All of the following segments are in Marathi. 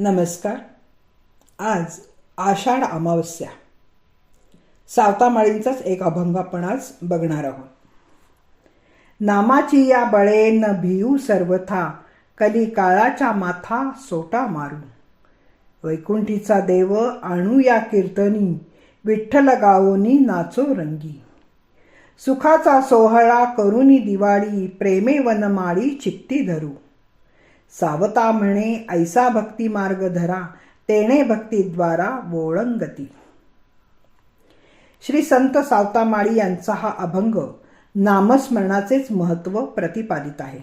नमस्कार. आज आषाढ अमावस्या. सावतामाळींचाच एक अभंग आपण आज बघणार आहोत. नामाची या बळेन भिऊ भियू सर्वथा कली काळाच्या माथा सोटा मारू वैकुंठीचा देव आणू या कीर्तनी विठ्ठल गावोनी नाचो रंगी. सुखाचा सोहळा करुनी दिवाळी प्रेमे वनमाळी चित्ती धरू. सावता म्हणे ऐसा भक्ती मार्ग धरा तेणे भक्तीद्वारा वोळंगती श्री संत सावतामाळी यांचा हा अभंग नामस्मरणाचेच महत्त्व प्रतिपादित आहे.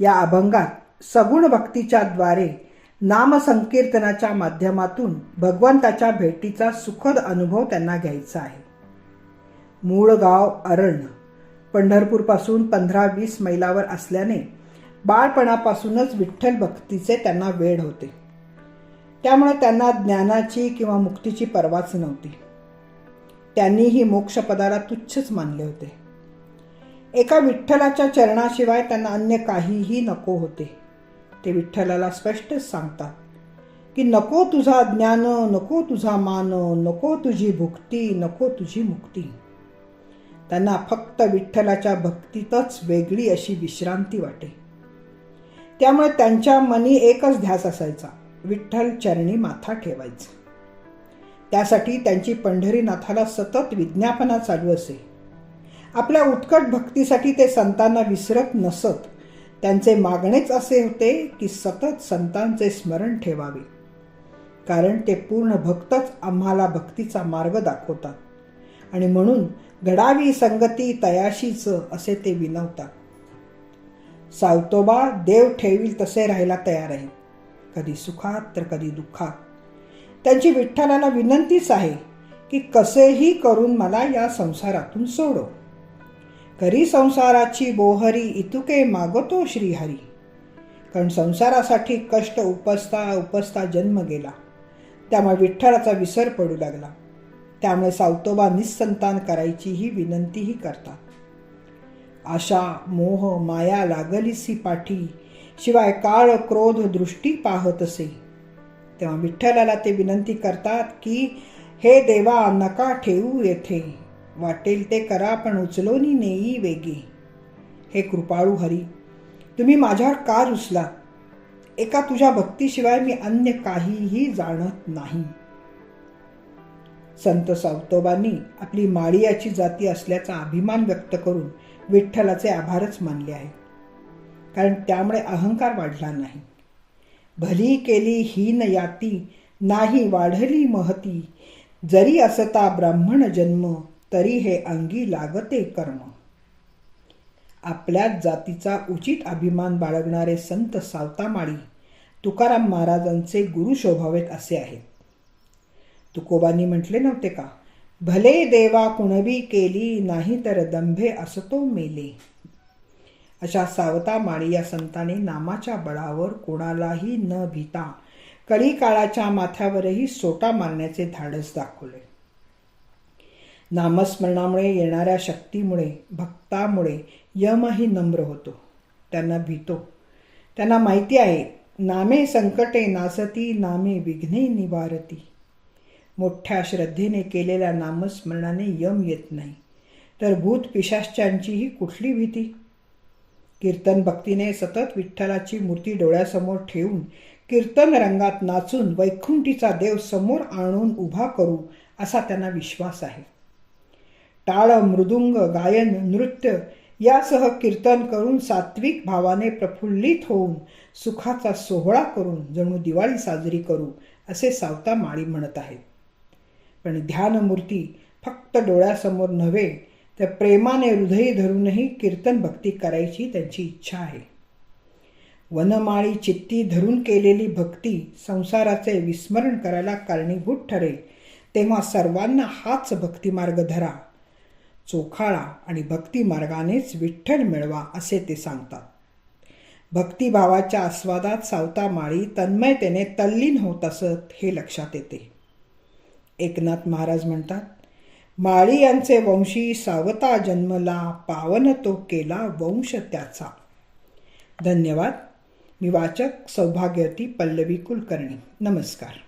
या अभंगात सगुण भक्तीच्या द्वारे नामसंकीर्तनाच्या माध्यमातून भगवंताच्या भेटीचा सुखद अनुभव त्यांना घ्यायचा आहे. मूळ गाव अरण पंढरपूरपासून पंधरा वीस मैलावर असल्याने बाळपणापासूनच विठ्ठल भक्तीचे त्यांना वेळ होते. त्यामुळे त्यांना ज्ञानाची किंवा मुक्तीची पर्वाच नव्हती. त्यांनीही मोक्षपदाला तुच्छच मानले होते. एका विठ्ठलाच्या चरणाशिवाय त्यांना अन्य काहीही नको होते. ते विठ्ठलाला स्पष्टच सांगतात की नको तुझा ज्ञान नको तुझा मान नको तुझी भुक्ती नको तुझी मुक्ती. त्यांना फक्त विठ्ठलाच्या भक्तीतच वेगळी अशी विश्रांती वाटे. त्यामुळे त्यांच्या मनी एकच ध्यास असायचा. विठ्ठल चरणी माथा ठेवायचा. त्यासाठी त्यांची पंढरीनाथाला सतत विज्ञापना चालू असे. आपल्या उत्कट भक्तीसाठी ते संतांना विसरत नसत. त्यांचे मागणेच असे होते की सतत संतांचे स्मरण ठेवावे. कारण ते पूर्ण भक्तच आम्हाला भक्तीचा मार्ग दाखवतात. आणि म्हणून घडावी संगती तयाशीच असे ते विनवतात. सावतोबा देव ठेवील तसे राहायला तयार आहे. कधी सुखात तर कधी दुःखात. त्यांची विठ्ठलाला विनंतीच आहे की कसेही करून मला या संसारातून सोडो. करी संसाराची बोहरी इतुके मागतो श्रीहरी. कारण संसारासाठी कष्ट उपसता उपसता जन्म गेला. त्यामुळे विठ्ठलाचा विसर पडू लागला. त्यामुळे सावतोबा निसंतान करायची ही विनंतीही करतात. आशा मोह माया लागलीसी पाठी. शिवाय काळ क्रोध दृष्टी पाहत असे तेव्हा विठ्ठलाला ते विनंती करतात की हे देवा नका ठेवू येथे. वाटेल ते करा पण उचलोनी नेई वेगे. हे कृपाळू हरी तुम्ही माझ्यावर का रुसला एका तुझ्या भक्तीशिवाय मी अन्य काहीही जाणत नाही. संत सावतोबांनी आपली माळियाची जाती असल्याचा अभिमान व्यक्त करून विठ्ठलाचे आभारच मानले आहे कारण त्यामुळे अहंकार वाढला नाही. भली केली हीन याती नाही वाढली महती. जरी असता ब्राह्मण जन्म तरी हे अंगी लागते कर्म. आपल्याच जातीचा उचित अभिमान बाळगणारे संत सावतामाळी तुकाराम महाराजांचे गुरु शोभावेत असे आहेत. तुकोबांनी म्हटले नव्हते का? भले देवा कुणबी केली नाही तर दंभे असतो मेले. अशा सावता माळी या संताने नामाच्या बळावर कोणालाही न भीता कळी काळाच्या माथ्यावरही सोटा मारण्याचे धाडस दाखवले. नामस्मरणामुळे येणाऱ्या शक्तीमुळे भक्तामुळे यमही नम्र होतो. त्यांना भीतो. त्यांना माहिती आहे नामे संकटे नासती नामे विघ्ने निवारती. मोठ्या श्रद्धेने केलेल्या नामस्मरणाने यम येत नाही. तर भूत पिशाश्चांचीही कुठली भीती? कीर्तन भक्तीने सतत विठ्ठलाची मूर्ती डोळ्यासमोर ठेवून कीर्तन रंगात नाचून वैकुंठीचा देव समोर आणून उभा करू असा त्यांना विश्वास आहे. टाळ मृदुंग गायन नृत्य यासह कीर्तन करून सात्विक भावाने प्रफुल्लित होऊन सुखाचा सोहळा करून जणू दिवाळी साजरी करू असे सावता माळी म्हणत आहेत. पण ध्यानमूर्ती फक्त डोळ्यासमोर नव्हे तर प्रेमाने हृदयी धरूनही कीर्तन भक्ती करायची त्यांची इच्छा आहे. वनमाळी चित्ती धरून केलेली भक्ती संसाराचे विस्मरण करायला कारणीभूत ठरेल तेव्हा सर्वांना हाच भक्तिमार्ग धरा. चोखाळा आणि भक्तिमार्गानेच विठ्ठल मिळवा असे ते सांगतात. भक्तिभावाच्या आस्वादात सावता माळी तन्मयतेने तल्लीन होत असत हे लक्षात येते. एकनाथ महाराज म्हणतात माळी यांचे वंशी सावता जन्मला पावन तो केला वंश त्याचा. धन्यवाद. मी वाचक सौभाग्यवती पल्लवी कुलकर्णी. नमस्कार.